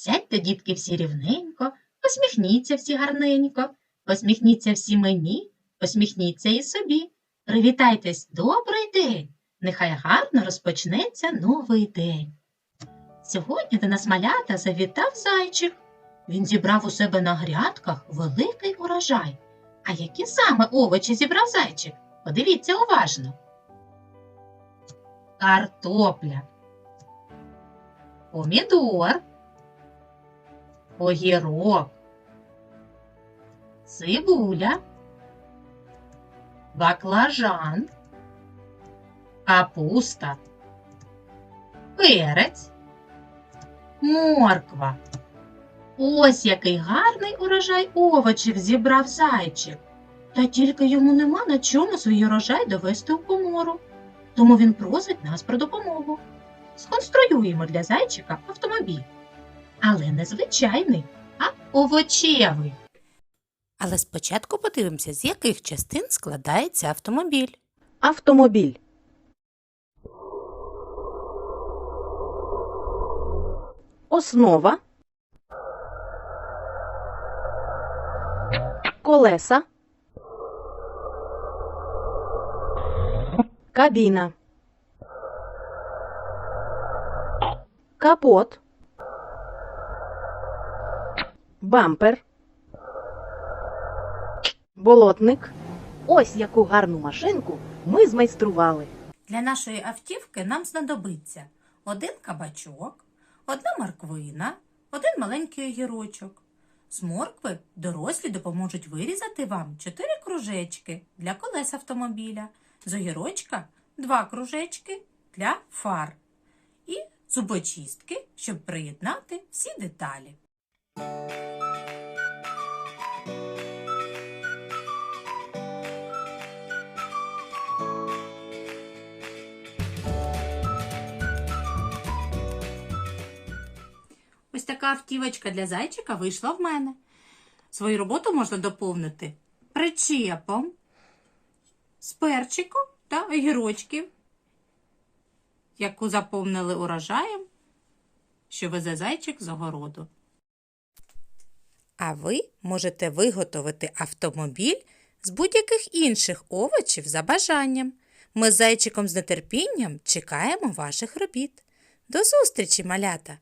Сядьте, дітки, всі рівненько, посміхніться всі гарненько, посміхніться всі мені, посміхніться і собі. Привітайтесь, добрий день! Нехай гарно розпочнеться новий день. Сьогодні до нас малята завітав зайчик. Він зібрав у себе на грядках великий урожай. А які саме овочі зібрав зайчик? Подивіться уважно. Картопля, помідор, огірок, цибуля, баклажан, капуста, перець, морква. Ось який гарний урожай овочів зібрав зайчик. Та тільки йому нема на чому свій урожай довести у комору. Тому він просить нас про допомогу. Сконструюємо для зайчика автомобіль. Але не звичайний, а овочевий. Але спочатку подивимося, з яких частин складається автомобіль. Автомобіль. Основа. Колеса. Кабіна. Капот. Бампер. Болотник. Ось яку гарну машинку ми змайстрували. Для нашої автівки нам знадобиться один кабачок, одна морквина, один маленький огірочок. З моркви дорослі допоможуть вирізати вам чотири кружечки для колес автомобіля, з огірочка два кружечки для фар і зубочистки, щоб приєднати всі деталі. Ось така автівочка для зайчика вийшла в мене. Свою роботу можна доповнити причепом, з перчиком та огірочків, яку заповнили урожаєм, що везе зайчик з огороду. А ви можете виготовити автомобіль з будь-яких інших овочів за бажанням. Ми з зайчиком з нетерпінням чекаємо ваших робіт. До зустрічі, малята!